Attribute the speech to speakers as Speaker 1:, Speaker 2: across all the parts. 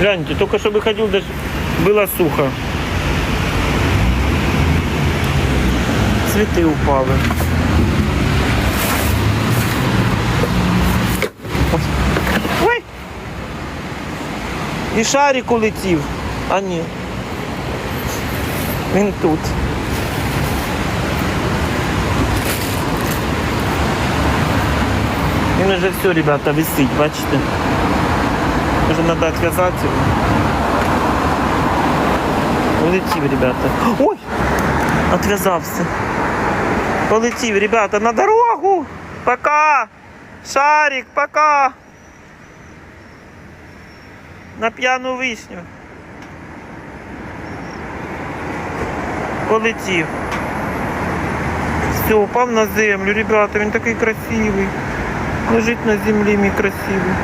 Speaker 1: Гляньте, только что выходил, даже было сухо. Цветы упали. Ой! І шарик улетів. А ні. Він тут. Він уже все, ребята, висить, бачите? Може треба відв'язати його. Улетів, ребята. Ой! Отв'язався. Полетів, ребята, на дорогу! Пока! Шарик, пока! На п'яну вишню. Полетів. Все, упав на землю, ребята, він такий красивий. Лежить на землі мій красивий.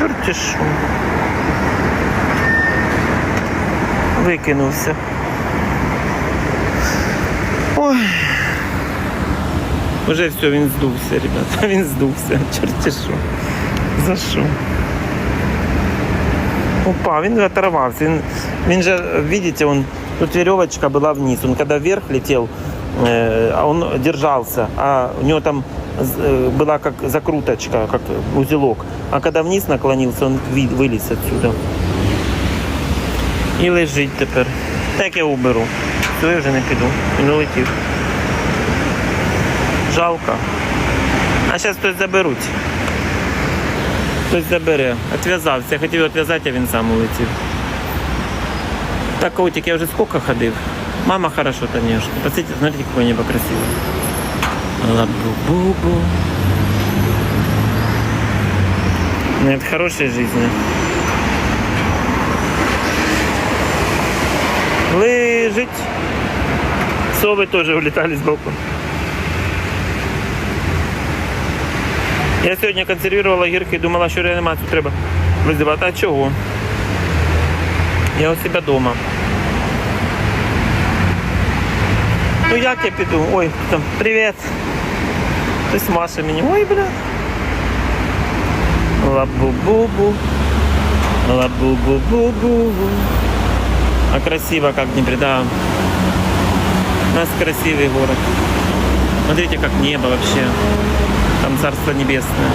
Speaker 1: Чорті що. Викинувся. Ой. Уже все, він здувся, ребята. Він здувся. Чорті що. За що? Упав, він оторвався. Він, він же, видите, он, тут веревочка была вниз. Он когда вверх летел, э, а он держался, а у него там з- э, была как закруточка, как узелок. А когда вниз наклонился, он виліз отсюда. І лежить тепер. Так я уберу. Все, я вже не піду. Він улетів. Жалко. А зараз хтось заберуть. Хтось забере. Отв'язався. Я хотів відв'язати, а він сам улетів. Так, котик, я вже сколько ходив. Мама хорошо, конечно. Посмотрите, смотрите, какое небо красивое. Ла-бу-бу-бу. Нет, хорошей жизни. Лежить. Совы тоже улетали сбоку. Я сьогодні консервувала гірки і думала, що реанімацію треба визивати. А чого? Я у себе вдома. Ну як я піду? Ой, там, привіт. Хтось Маша мені. Ой, бля. Ла-бу-бу-бу. Ла-бу-бу-бу-бу. А красиво как Днепре, да. У нас красивый город. Смотрите, как небо вообще. Там царство небесное.